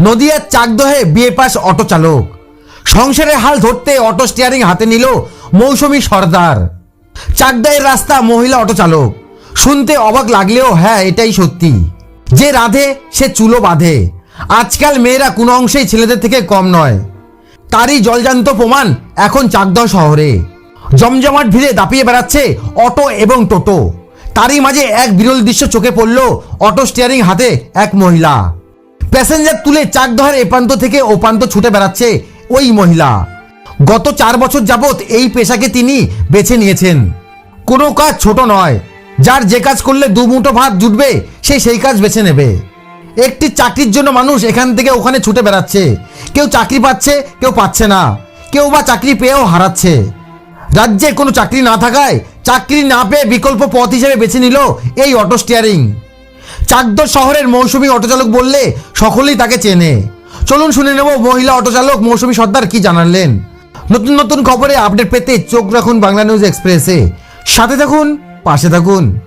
নদিয়ার চাকদহে বিয়ে pass auto চালক। সংসারের হাল ধরতে অটো স্টিয়ারিং হাতে নিল মৌসুমী সর্দার। চাকদাহের রাস্তা মহিলা অটো চালক। শুনতে অবাক লাগলেও হ্যাঁ এটাই সত্যি। যে রাধে, সে চুলো বাঁধে। আজকাল মেয়েরা কোনো অংশেই ছেলেদের থেকে কম নয়। তারই জলজান্ত প্রমাণ এখন চাকদহ শহরে। জমজমাট ভিড়ে দাপিয়ে বেড়াচ্ছে অটো এবং টোটো। তারই মাঝে এক বিরল দৃশ্য চোখে পড়ল অটো স্টিয়ারিং হাতে এক মহিলা। প্যাসেঞ্জার তুলে চাকদহের এ প্রান্ত থেকে ও প্রান্ত ছুটে বেড়াচ্ছে ওই মহিলা। গত চার বছর যাবৎ এই পেশাকে তিনি বেছে নিয়েছেন। কোনো কাজ ছোট নয়। যার যে কাজ করলে দু মুঠো ভাত জুটবে, সে সেই কাজ বেছে নেবে। একটি চাকরির জন্য মানুষ এখান থেকে ওখানে ছুটে বেড়াচ্ছে। কেউ চাকরি পাচ্ছে, কেউ পাচ্ছে না। কেউ বা চাকরি পেয়েও হারাচ্ছে। রাজ্যে কোনো চাকরি না থাকায় চাকরি না পেয়ে বিকল্প পথ হিসেবে বেছে নিল এই অটো স্টিয়ারিং চাকদর শহরের মৌসুমী অটোচালক বললে সকলেই তাকে চেনে। চলুন শুনে নেব মহিলা অটোচালক মৌসুমী সর্দার কি জানালেন। নতুন নতুন খবরে আপডেট পেতে চোখ রাখুন বাংলা নিউজ এক্সপ্রেসে। সাথে থাকুন পাশে থাকুন।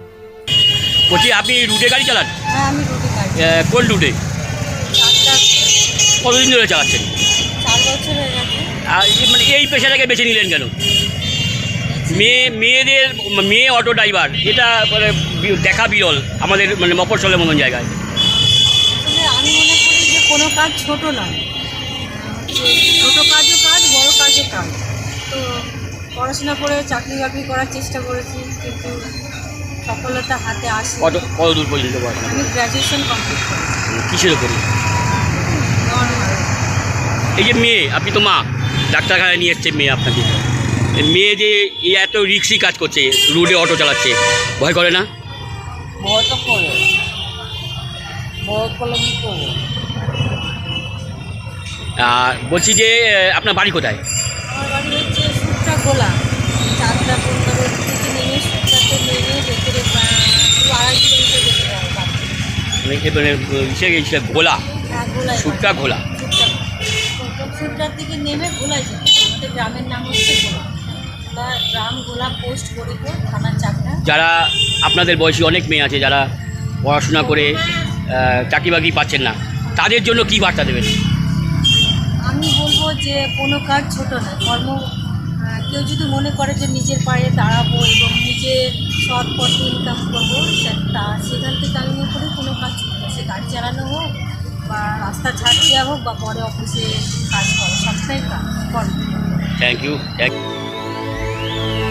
বলছি আপনি রুটে গাড়ি চালান? হ্যাঁ আমি রুটি খাই কোন রুটে? কতদিন ধরে চালাচ্ছেন? চার বছর হয়ে গেছে। আর এই- মানে এই পেশাটাকে বেছে নিলেন কেন? মেয়ে মেয়েদের মেয়ে অটো ড্রাইভার এটা মানে দেখা বিরল আমাদের মানে মফস্বলের মতন জায়গায়। আসলে আমি মনে করি যে কোনো কাজ ছোট নয় ছোট কাজও কাজ বড় কাজও কাজ। তো পড়াশোনা করে চাকরি বাকরি করার চেষ্টা করেছি কিন্তু সফলতা হাতে আসে কত কত দূর পর্যন্ত আমি গ্র্যাজুয়েশন কমপ্লিট করেছি। কিসের ওপরে এই যে মেয়ে আপনি তো মা ডাক্তারখানায় নিয়ে এসছে মেয়ে আপনাকে। মেয়ে যে এত রিক্সি কাজ করছে রুটে অটো চালাচ্ছে ভয় করে না? ভয় তো করে। ভয় করলে কি করব? আর বলছি যে আপনার বাড়ি কোথায়? আমার বাড়ি হচ্ছে সুটটা গোলা চারটা পনেরো থেকে নেমে সুটটাতে নেমে ভেতরে আড়াই কিলোমিটার যেতে হবে মানে মানে হ্যাঁ সুটটা ঘোলা সুটটা সুটটার নেমে গোলায় যেতে আমাদের গ্রামের নাম হচ্ছে গোলা। যারা আপনাদের বয়সী অনেক মেয়ে আছে যারা পড়াশোনা করে চাকরি বাকরি পাচ্ছেন না তাদের জন্য কি বার্তা দেবেন? আমি বলব যে কোনো কাজ ছোট না কর্ম কেউ যদি মনে করে যে নিজের পায়ে দাঁড়াবো এবং নিজে সৎ পথে ইনকাম করব তা সেখান থেকে আমি মনে করি কোনো কাজ ছোট সে গাড়ি চালানো হোক বা রাস্তা ঝাড় দেওয়া হোক বা পরে অফিসে কাজ করা সবটাই কাজ কর্ম। Thank you thank Bye.